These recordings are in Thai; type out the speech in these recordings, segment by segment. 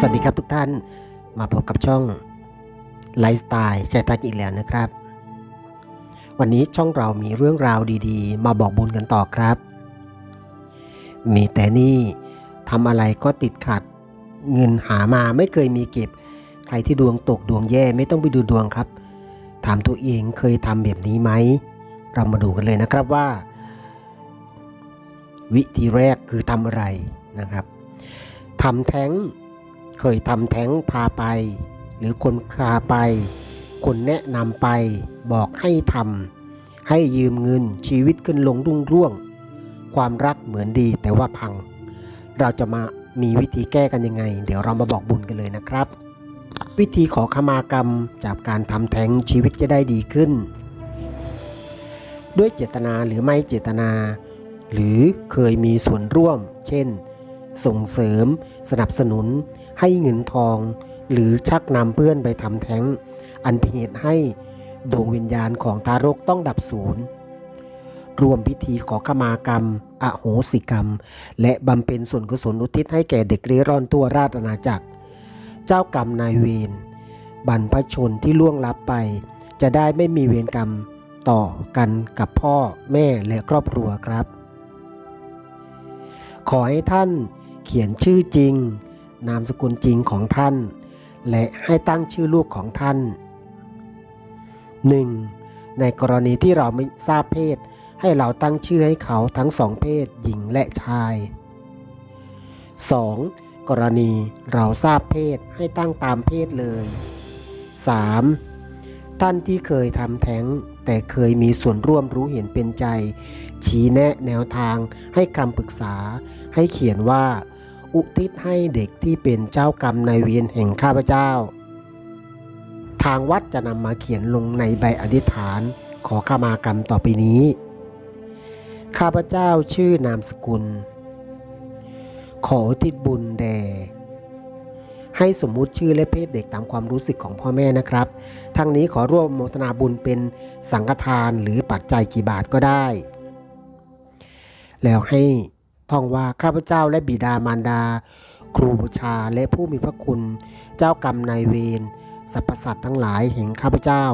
สวัสดีครับทุกท่านมาพบกับช่องไลฟ์สไตล์ชายทักอีกแล้วนะครับ วันนี้ช่องเรามีเรื่องราวดีๆ มาบอกบุญกันต่อครับ มีแต่นี่ทำอะไรก็ติดขัด เงินหามาไม่เคยมีเก็บ ใครที่ดวงตกดวงแย่ไม่ต้องไปดูดวงครับถามตัวเองเคยทำแบบนี้ไหม เรามาดูกันเลยนะครับว่า วิธีแรกคือทำอะไรนะครับทำแท้ง เคยทำแท้งพาไป หรือคนพาไป คนแนะนำไปบอกให้ทำให้ยืมเงินชีวิตขึ้นลงรุ่งร่วง ความรักเหมือนดีแต่ว่าพัง เราจะมามีวิธีแก้กันยังไง เดี๋ยวเรามาบอกบุญกันเลยนะครับ วิธีขอขมากรรมจากการทำแท้งชีวิตจะได้ดีขึ้น ด้วยเจตนาหรือไม่เจตนา หรือเคยมีส่วนร่วม เช่น ส่งเสริม สนับสนุน ให้เงินทอง หรือชักนำเพื่อนไปทำแท้ง อันเป็นเหตุให้ดวงวิญญาณของทารกต้องดับสูญรวมพิธีขอขมากรรม อโหสิกรรม และบำเพ็ญส่วนกุศลอุทิศให้แก่เด็กเร่ร่อนทั่วราชอาณาจักร เจ้ากรรมนายเวรบรรพชนที่ล่วงลับไป จะได้ไม่มีเวรกรรมต่อกันกับพ่อแม่และครอบครัวครับ ขอให้ท่านเขียนชื่อจริง นามสกุลจริงของท่าน และให้ตั้งชื่อลูกของท่าน 1. ในกรณีที่เราไม่ทราบเพศ ให้เราตั้งชื่อให้เขาทั้งสองเพศหญิงและชาย 2. กรณีเราทราบเพศให้ตั้งตามเพศเลย 3. ท่านที่เคยทำแท้งแต่เคยมีส่วนร่วมรู้เห็นเป็นใจ ชี้แนะแนวทางให้คำปรึกษาให้เขียนว่า อุทิศให้เด็กที่เป็นเจ้ากรรมนายเวรแห่งข้าพเจ้า ทางวัดจะนำมาเขียนลงในใบอธิษฐานขอขมากรรมต่อไปนี้ ข้าพเจ้าชื่อนามสกุล ขออุทิศบุญแด่ให้สมมุติชื่อและเพศเด็กตามความรู้สึกของพ่อแม่นะครับ ทั้งนี้ขอร่วมโมทนาบุญเป็นสังฆทานหรือปัจจัยกี่บาทก็ได้ แล้วให้ ท่องว่าข้าพเจ้าและบิดามารดา ครูบูชาและผู้มีพระคุณ เจ้ากรรมนายเวรสรรพสัตว์ทั้งหลายแห่งข้าพเจ้า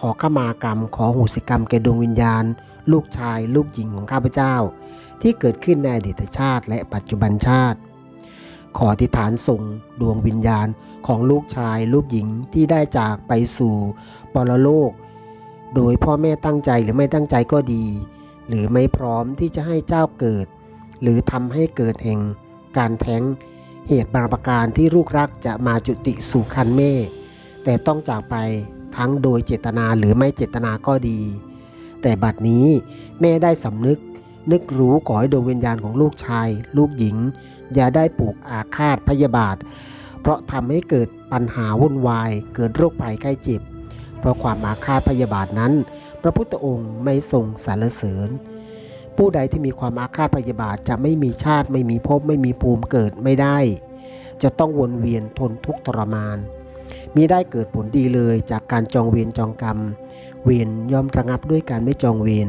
ขอขมากรรม ขอโหสิกรรมแก่ดวงวิญญาณ ลูกชาย ลูกหญิงของข้าพเจ้า ที่เกิดขึ้นในอดีตชาติและปัจจุบันชาติขออธิษฐานส่งดวงวิญญาณของลูกชาย ลูกหญิงที่ได้จากไปสู่ปรโลก โดยพ่อแม่ตั้งใจหรือไม่ตั้งใจก็ดี หรือไม่พร้อมที่จะให้เจ้าเกิด หรือทำให้เกิดแห่งการแท้งเหตุบางประการที่ลูกรักจะมาจุติสู่คันแม่แต่ต้องจากไปทั้งโดยเจตนาหรือไม่เจตนาก็ดี แต่บัดนี้แม่ได้สำนึก นึกรู้ขอให้ดวงวิญญาณของลูกชาย ลูกหญิง อย่าได้ปลูกอาฆาตพยาบาท เพราะทำให้เกิดปัญหาวุ่นวาย เกิดโรคภัยไข้เจ็บ เพราะความอาฆาตพยาบาทนั้น พระพุทธองค์ไม่ทรงสรรเสริญ ผู้ใดที่มีความอาฆาตพยาบาทจะไม่มีชาติไม่มีภพไม่มีภูมิเกิดไม่ได้ จะต้องวนเวียนทนทุกข์ทรมานมีได้เกิดผลดีเลยจากการจองเวรจองกรรม เวรย่อมระงับด้วยการไม่จองเวร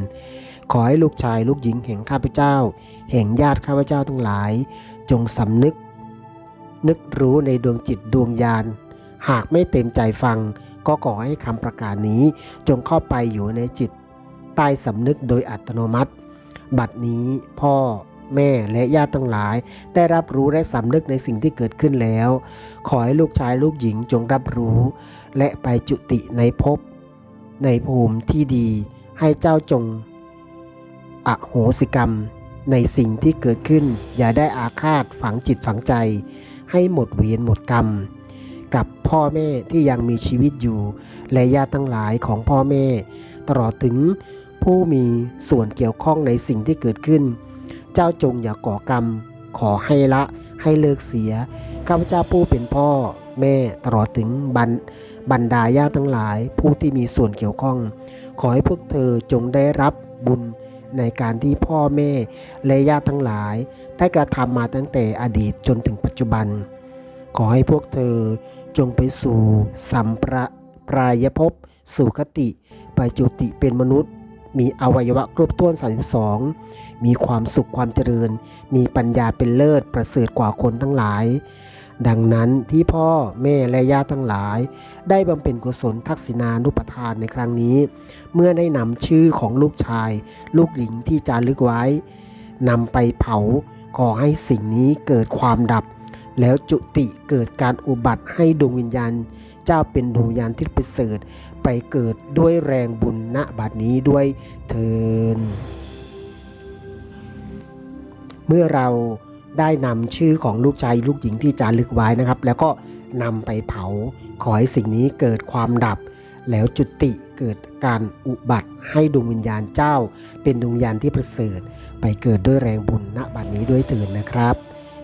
ขอให้ลูกชายลูกหญิงแห่งข้าพเจ้า แห่งญาติข้าพเจ้าทั้งหลาย จงสำนึก นึกรู้ในดวงจิตดวงญาณหากไม่เต็มใจฟัง ก็ขอให้คำประกาศนี้จงเข้าไปอยู่ในจิต ใต้สำนึกโดยอัตโนมัติ บัดนี้พ่อแม่และญาติทั้งหลาย ได้รับรู้และสำนึกในสิ่งที่เกิดขึ้นแล้ว ขอให้ลูกชายลูกหญิงจงรับรู้ และไปจุติในภพในภูมิที่ดี ให้เจ้าจงอโหสิกรรม ในสิ่งที่เกิดขึ้น อย่าได้อาฆาตฝังจิตฝังใจ ให้หมดเวียนหมดกรรม กับพ่อแม่ที่ยังมีชีวิตอยู่ และญาติทั้งหลายของพ่อแม่ ตลอดถึง ผู้มีส่วนเกี่ยวข้องในสิ่งที่เกิดขึ้น เจ้าจงอย่าก่อกรรม ขอให้ละให้เลิกเสียข้าพเจ้าผู้เป็นพ่อแม่ตลอดถึงบรรบรรดาญาติทั้งหลายผู้ที่มีส่วนเกี่ยวข้อง ขอให้พวกเธอจงได้รับบุญในการที่พ่อแม่และญาติทั้งหลาย ได้กระทำมาตั้งแต่อดีตจนถึงปัจจุบัน ขอให้พวกเธอจงไปสู่สัมประปรายภพสู่คติ ไปจุติเป็นมนุษย์ มีอวัยวะครบถ้วน 32 มีความสุขความเจริญ มีปัญญาเป็นเลิศประเสริฐกว่าคนทั้งหลาย ดังนั้นที่พ่อแม่และญาติทั้งหลาย ได้บำเพ็ญกุศลทักษิณานุปทานในครั้งนี้ เมื่อได้นำชื่อของลูกชาย ลูกหญิงที่จารึกไว้นำไปเผาขอให้สิ่งนี้เกิดความดับ แล้วจุติเกิดการอุบัติให้ดวงวิญญาณ เจ้าเป็นดวงวิญญาณที่ประเสริฐ ไปเกิดด้วยแรงบุญณบัดนี้ด้วยเทิน เมื่อเราได้นำชื่อของลูกชายลูกหญิงที่จารึกไว้นะครับ แล้วก็นำไปเผาขอให้สิ่งนี้เกิดความดับ แล้วจุติเกิดการอุบัติให้ดวงวิญญาณเจ้า เป็นดวงวิญญาณที่ประเสริฐ ไปเกิดด้วยแรงบุญณบัดนี้ด้วยเถิดนะครับ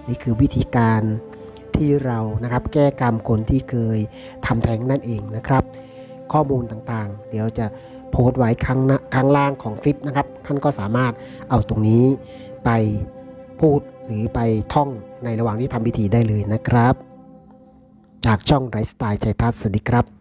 นี่คือวิธีการที่เรานะครับแก้กรรมคนที่เคยทำแท้งนั่นเองนะครับ ข้อมูลต่างๆ เดี๋ยวจะโพสต์ไว้ข้างข้างล่างของคลิปนะครับ ท่านก็สามารถเอาตรงนี้ไปพูดหรือไปท่องในระหว่างที่ทำพิธีได้เลยนะครับ จากช่องไรสไตล์ชัยทัศน์สวัสดีครับ